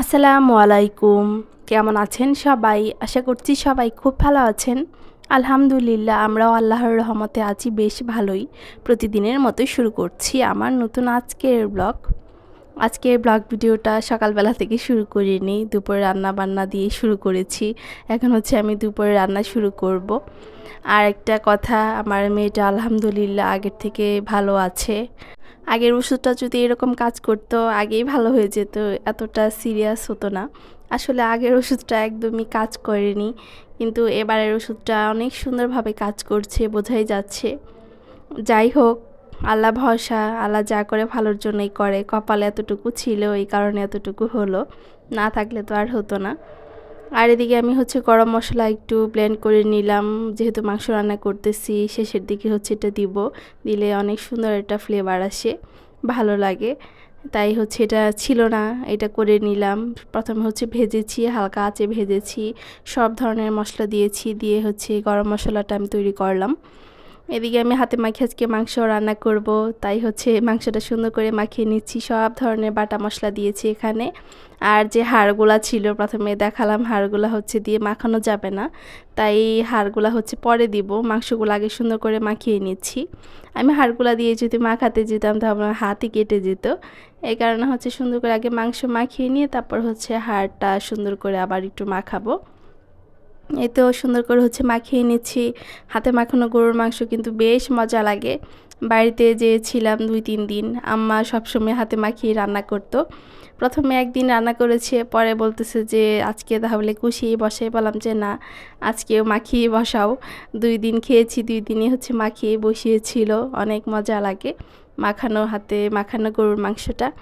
আসসালামু আলাইকুম। কেমন আছেন সবাই? আশা করছি সবাই খুব ভালো আছেন। আলহামদুলিল্লাহ, আমরাও আল্লাহর রহমতে আছি, বেশ ভালোই। প্রতিদিনের মতোই শুরু করছি আমার নতুন আজকের ব্লগ। আজকের ব্লগ ভিডিওটা সকালবেলা থেকে শুরু করিনি, দুপুরে রান্না বান্না দিয়ে শুরু করেছি। এখন হচ্ছে আমি দুপুরে রান্না শুরু করব। আর একটা কথা, আমার মেয়েটা আলহামদুলিল্লাহ আগের থেকে ভালো আছে। আগের ওষুধটা যদি এরকম কাজ করতো, আগেই ভালো হয়ে যেত, এতটা সিরিয়াস হতো না। আসলে আগের ওষুধটা একদমই কাজ করেনি, কিন্তু এবারের ওষুধটা অনেক সুন্দরভাবে কাজ করছে, বোঝাই যাচ্ছে। যাই হোক, আল্লাহ ভরসা, আল্লাহ যা করে ভালোর জন্যই করে, কপালে এতটুকু ছিল, এই কারণে এতটুকু হলো, না থাকলে তো আর হতো না। আর এদিকে আমি হচ্ছে গরম মশলা একটু ব্লেন্ড করে নিলাম। যেহেতু মাংস রান্না করতেছি, শেষের দিকে হচ্ছে এটা দিব। দিলে অনেক সুন্দর একটা ফ্লেভার আসে, ভালো লাগে। তাই হচ্ছে এটা ছিল না, এটা করে নিলাম। প্রথমে হচ্ছে ভেজেছি, হালকা আঁচে ভেজেছি। সব ধরনের মশলা দিয়েছি, দিয়ে হচ্ছে গরম মশলাটা আমি তৈরি করলাম। এদিকে আমি হাতে মাখিয়ে আজকে মাংস রান্না করব। তাই হচ্ছে মাংসটা সুন্দর করে মাখিয়ে নিচ্ছি। সব ধরনের বাটা মশলা দিয়েছি এখানে। আর যে হাড়গুলা ছিল, প্রথমে দেখালাম হাড়গুলা হচ্ছে দিয়ে মাখানো যাবে না। তাই হাড়গুলা হচ্ছে পরে দিব। মাংসগুলো আগে সুন্দর করে মাখিয়ে নিচ্ছি। আমি হাড়গুলা দিয়ে যদি মাখাতে যেতাম, তাহলে আমার হাতই কেটে যেত। এই কারণে হচ্ছে সুন্দর করে আগে মাংস মাখিয়ে নিয়ে, তারপর হচ্ছে হাড়টা সুন্দর করে আবার একটু মাখাবো। এতেও সুন্দর করে হচ্ছে মাখিয়ে নিচ্ছি। হাতে মাখানো গরুর মাংস কিন্তু বেশ মজা লাগে। বাড়িতে যে ছিলাম দুই, তিন দিন, আম্মা সবসময় হাতে মাখিয়ে রান্না করতো। প্রথমে একদিন রান্না করেছে, পরে বলতেছে যে, আজকে তাহলে কুশিয়ে বসে বললাম যে, না, আজকেও মাখিয়ে বসাও। দুই দিন খেয়েছি, দুই দিনই হচ্ছে মাখিয়ে বসিয়েছিল। অনেক মজা লাগে মাখানো, হাতে মাখানো গরুর মাংসটা।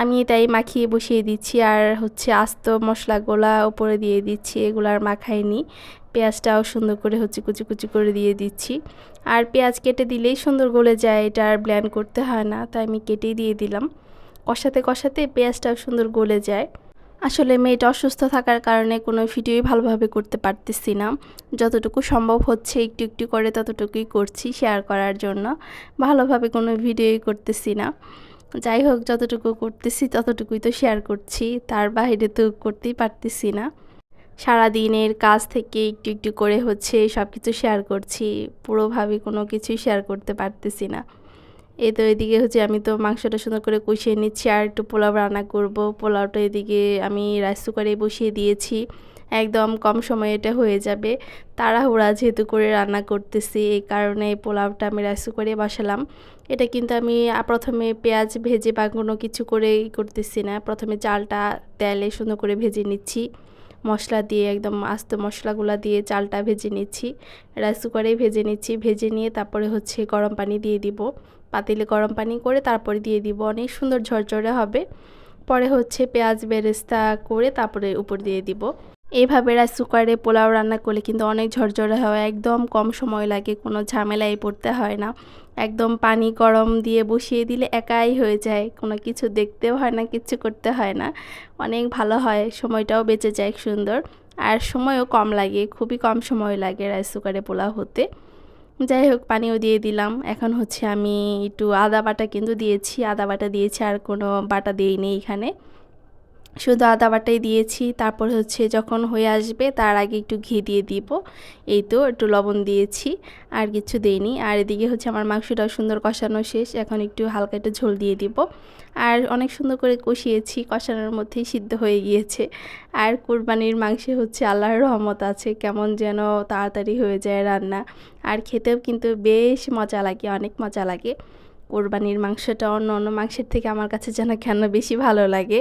আমি তাই মাখিয়ে বসিয়ে দিচ্ছি আর হচ্ছে আস্ত মশলাগুলা উপরে দিয়ে দিচ্ছি, এগুলো আর মাখাইনি। পেঁয়াজটাও সুন্দর করে হচ্ছে কুচি কুচি করে দিয়ে দিচ্ছি। আর পেঁয়াজ কেটে দিলেই সুন্দর গলে যায়, এটা আর ব্ল্যান্ড করতে হয় না, তাই আমি কেটেই দিয়ে দিলাম। কষাতে কষাতে পেঁয়াজটাও সুন্দর গলে যায়। আসলে মেয়েটা অসুস্থ থাকার কারণে কোনো ভিডিওই ভালোভাবে করতে পারতেছি না। যতটুকু সম্ভব হচ্ছে একটু একটু করে ততটুকুই করছি শেয়ার করার জন্য। ভালোভাবে কোনো ভিডিওই করতেছি না। যাই হোক, যতটুকু করতেছি, ততটুকুই তো শেয়ার করছি। তার বাইরে তো করতেই পারতেছি না। সারাদিনের কাজ থেকে একটু একটু করে হচ্ছে সব কিছু শেয়ার করছি। পুরোভাবে কোনো কিছুই শেয়ার করতে পারতেছি না। এই তো এদিকে হচ্ছে আমি তো মাংসটা সুন্দর করে কষিয়ে নিচ্ছি আর একটু পোলাও রান্না করব। পোলাওটা এদিকে আমি রাইস কুকারে বসিয়ে দিয়েছি। একদম কম সময়ে এটা হয়ে যাবে। তাড়াহুড়া যেহেতু করে রান্না করতেছি, এই কারণে পোলাওটা আমি রাইস কুকারে বসালাম। এটা কিন্তু আমি প্রথমে পেঁয়াজ ভেজে বা কোনো কিছু করে করতেছি না। প্রথমে চালটা তেলে সুন্দর করে ভেজে নিচ্ছি। মশলা দিয়ে একদম আস্ত মশলাগুলো দিয়ে চালটা ভেজে নিচ্ছি। রাইস কুকারেই ভেজে নিচ্ছি। ভেজে নিয়ে তারপরে হচ্ছে গরম পানি দিয়ে দিব। পাতিলে গরম পানি করে তারপরে দিয়ে দিব। অনেক সুন্দর ঝরঝরে হবে। পরে হচ্ছে পেঁয়াজ বেরেস্তা করে তারপরে উপর দিয়ে দিব। এইভাবে রাইস কুকারে পোলাও রান্না করলে কিন্তু অনেক ঝরঝরে হয়, একদম কম সময় লাগে, কোনো ঝামেলায় পড়তে হয় না। একদম পানি গরম দিয়ে বসিয়ে দিলে একাই হয়ে যায়, কোনো কিছু দেখতেও হয় না কিছু করতে হয় না। অনেক ভালো হয়, সময়টাও বেঁচে যায় সুন্দর। আর সময়ও কম লাগে, খুবই কম সময় লাগে রাইস কুকারে পোলাও হতে। যাই হোক, পানিও দিয়ে দিলাম। এখন হচ্ছে আমি একটু আদা বাটা কিন্তু দিয়েছি, আদা বাটা দিয়েছি, আর কোনো বাটা দিইনি এখানে। শুধু আদা বাটাই দিয়েছি, তারপর হচ্ছে যখন হয়ে আসবে তার আগে একটু ঘি দিয়ে দিব। এই তো একটু লবণ দিয়েছি, আর কিছু দেইনি। আর এদিকে হচ্ছে আমার মাংসটাও সুন্দর কষানো শেষ, এখন একটু হালকা একটু ঝোল দিয়ে দিব। আর অনেক সুন্দর করে কষিয়েছি, কষানোর মধ্যেই সিদ্ধ হয়ে গিয়েছে। আর কোরবানির মাংসে হচ্ছে আল্লাহর রহমত আছে, কেমন যেন তাড়াতাড়ি হয়ে যায় রান্না। আর খেতেও কিন্তু বেশ মজা লাগে, অনেক মজা লাগে। কোরবানির মাংসটা অন্য অন্য মাংসের থেকে আমার কাছে যেন কেন বেশি ভালো লাগে।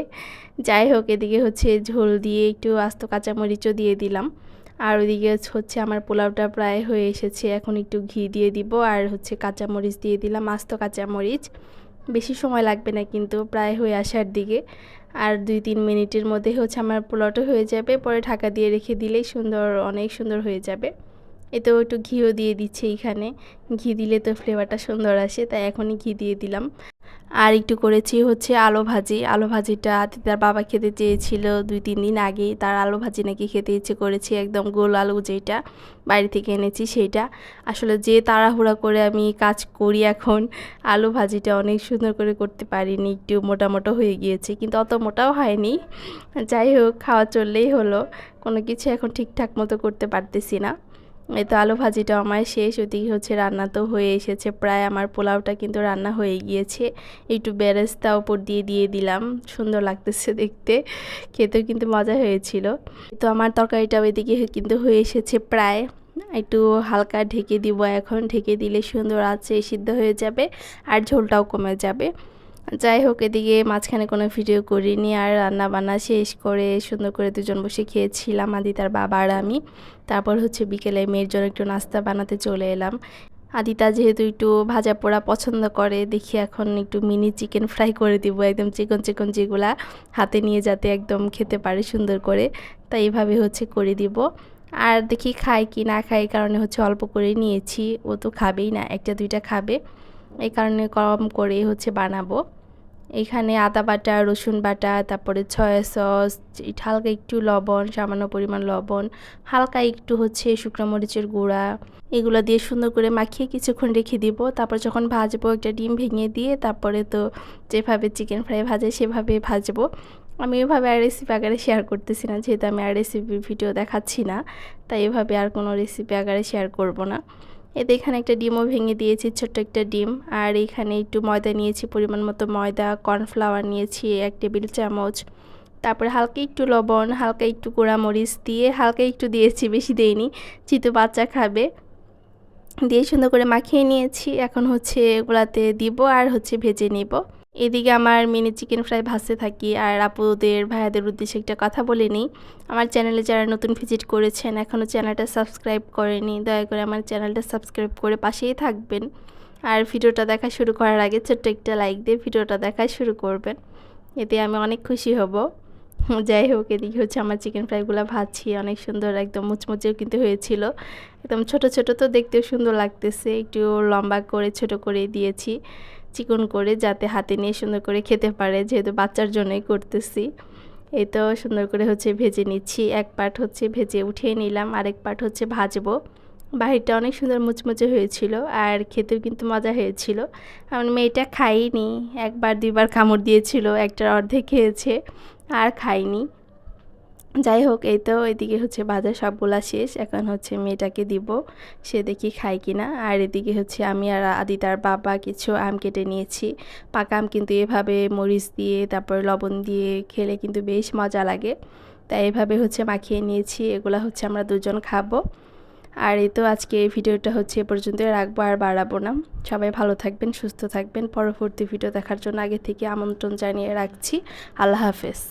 যাই হোক, এদিকে হচ্ছে ঝোল দিয়ে একটু আস্ত কাঁচামরিচও দিয়ে দিলাম। আর ওইদিকে হচ্ছে আমার পোলাওটা প্রায় হয়ে এসেছে, এখন একটু ঘি দিয়ে দিব আর হচ্ছে কাঁচামরিচ দিয়ে দিলাম, আস্ত কাঁচামরিচ। বেশি সময় লাগবে না কিন্তু প্রায় হয়ে আসার দিকে। আর দুই তিন মিনিটের মধ্যে হচ্ছে আমার পোলাওটা হয়ে যাবে, পরে ঢাকা দিয়ে রেখে দিলেই সুন্দর, অনেক সুন্দর হয়ে যাবে। এতেও একটু ঘিও দিয়ে দিচ্ছে এইখানে। ঘি দিলে তো ফ্লেভারটা সুন্দর আসে, তাই এখনই ঘি দিয়ে দিলাম। আর একটু করেছি হচ্ছে আলু ভাজি। আলু ভাজিটা তার বাবা খেতে চেয়েছিল দুই, তিন দিন আগে। তার আলু ভাজি নাকি খেতে ইচ্ছে করেছি, একদম গোল আলু যেটা বাড়ি থেকে এনেছি সেইটা আসলে যে তাড়াহুড়া করে আমি কাজ করি এখন, আলু ভাজিটা অনেক সুন্দর করে করতে পারিনি, একটু মোটা মোটা হয়ে গিয়েছে, কিন্তু অত মোটাও হয়নি। যাই হোক, খাওয়া চললেই হলো। কোনো কিছু এখন ঠিকঠাক মতো করতে পারতেছি না। এই তো আলু ভাজিটা আমার শেষ, ওদিকে হচ্ছে রান্না তো হয়ে এসেছে, প্রায় আমার পোলাওটা কিন্তু রান্না হয়ে গিয়েছে। একটু বেরেস্তা ওপর দিয়ে দিয়ে দিলাম, সুন্দর লাগতেছে দেখতে, খেতেও কিন্তু মজা হয়েছিল। তো আমার তরকারিটা ওইদিকে কিন্তু হয়ে এসেছে প্রায়। একটু হালকা ঢেকে দিব এখন, ঢেকে দিলে সুন্দর আছে সিদ্ধ হয়ে যাবে, আর ঝোলটাও কমে যাবে। যাই হোক, এদিকে মাঝখানে কোনো ভিডিও করিনি। আর রান্না বান্না শেষ করে সুন্দর করে দুজন বসে খেয়েছিলাম, আদি তার বাবা আর আমি। তারপর হচ্ছে বিকেলে মেয়ের জন্য একটু নাস্তা বানাতে চলে এলাম। আদিতা যেহেতু একটু ভাজা পোড়া পছন্দ করে, দেখি এখন একটু মিনি চিকেন ফ্রাই করে দিব, একদম চিকন চিকন যেগুলা হাতে নিয়ে যাতে একদম খেতে পারে সুন্দর করে। তাই এভাবে হচ্ছে করে দিব। আর দেখি খায় কি না খায় কারণে হচ্ছে অল্প করে নিয়েছি। ও তো খাবেই না, একটা দুইটা খাবে। এই কারণে কম করে হচ্ছে বানাবো। এখানে আদা বাটা, রসুন বাটা, তারপরে ছয়া সস হালকা একটু লবণ, সামান্য পরিমাণ লবণ, হালকা একটু হচ্ছে শুকনো মরিচের গুঁড়া, এগুলো দিয়ে সুন্দর করে মাখিয়ে কিছুক্ষণ রেখে দিব। তারপর যখন ভাজবো একটা ডিম ভেঙে দিয়ে, তারপরে তো যেভাবে চিকেন ফ্রাই ভাজে সেভাবে ভাজবো। আমি এভাবে আর রেসিপি আকারে শেয়ার করতেছি না, যেহেতু আমি আর রেসিপি ভিডিও দেখাচ্ছি না, তাই এভাবে আর কোনো রেসিপি আকারে শেয়ার করব না। এতে এখানে একটা ডিমও ভেঙে দিয়েছি, ছোট্ট একটা ডিম। আর এখানে একটু ময়দা নিয়েছি, পরিমাণ মতো ময়দা, কর্নফ্লাওয়ার নিয়েছি, এক টেবিল চামচ। তারপরে হালকা একটু লবণ, হালকা একটু মরিচ দিয়ে, হালকা একটু দিয়েছি, বেশি দেইনি, চিতু বাচ্চা খাবে। দিয়ে সুন্দর করে মাখিয়ে নিয়েছি, এখন হচ্ছে এগুলাতে দিব আর হচ্ছে ভেজে নিব। এদিকে আমার মিনি চিকেন ফ্রাই ভাজতে থাকি আর আপুদের, ভাইয়াদের উদ্দেশ্যে একটা কথা বলে নিই। আমার চ্যানেলে যারা নতুন ভিজিট করেছেন এখনও চ্যানেলটা সাবস্ক্রাইব করেনি, দয়া করে আমার চ্যানেলটা সাবস্ক্রাইব করে পাশেই থাকবেন। আর ভিডিওটা দেখা শুরু করার আগে ছোট্ট একটা লাইক দিয়ে ভিডিওটা দেখা শুরু করবেন। এতে আমি অনেক খুশি হব। যাই হোক, এদিকে হচ্ছে আমার চিকেন ফ্রাইগুলো ভাজছি, অনেক সুন্দর, একদম মুচমুচেও কিন্তু হয়েছিল। একদম ছোট ছোট তো দেখতেও সুন্দর লাগতেছে, একটু লম্বা করে, ছোট করে দিয়েছি। চিকন করে যাতে হাতে নিয়ে সুন্দর করে খেতে পারে, যেহেতু বাচ্চার জন্যই করতেছি। এই তো সুন্দর করে হচ্ছে ভেজে নিচ্ছি। এক পার্ট হচ্ছে ভেজে উঠিয়ে নিলাম, আরেক পার্ট হচ্ছে ভাজবো। বাহিরটা অনেক সুন্দর মুচমুচে হয়েছিল আর খেতেও কিন্তু মজা হয়েছিল। আমার মেয়েটা খাইনি একবার দুইবার কামড় দিয়েছিল, একটার অর্ধেক খেয়েছে, আর খাইনি যাই হোক, এই তো এদিকে হচ্ছে বাজার সবগুলা শেষ। এখন হচ্ছে মেয়েটাকে দিব, সে দেখি খায় কিনা। আর এদিকে হচ্ছে আমি আর আদি তার বাবা কিছু আম কেটে নিয়েছি। পাকা আম কিন্তু এভাবে মরিচ দিয়ে, তারপর লবণ দিয়ে খেলে কিন্তু বেশ মজা লাগে। তাই এভাবে হচ্ছে মাখিয়ে নিয়েছি, এগুলা হচ্ছে আমরা দুজন খাব। আর এই তো আজকে এই ভিডিওটা হচ্ছে এ পর্যন্ত রাখব, আর বাড়াবো না। সবাই ভালো থাকবেন, সুস্থ থাকবেন। পরবর্তী ভিডিও দেখার জন্য আগে থেকে আমন্ত্রণ জানিয়ে রাখছি। আল্লাহ হাফেজ।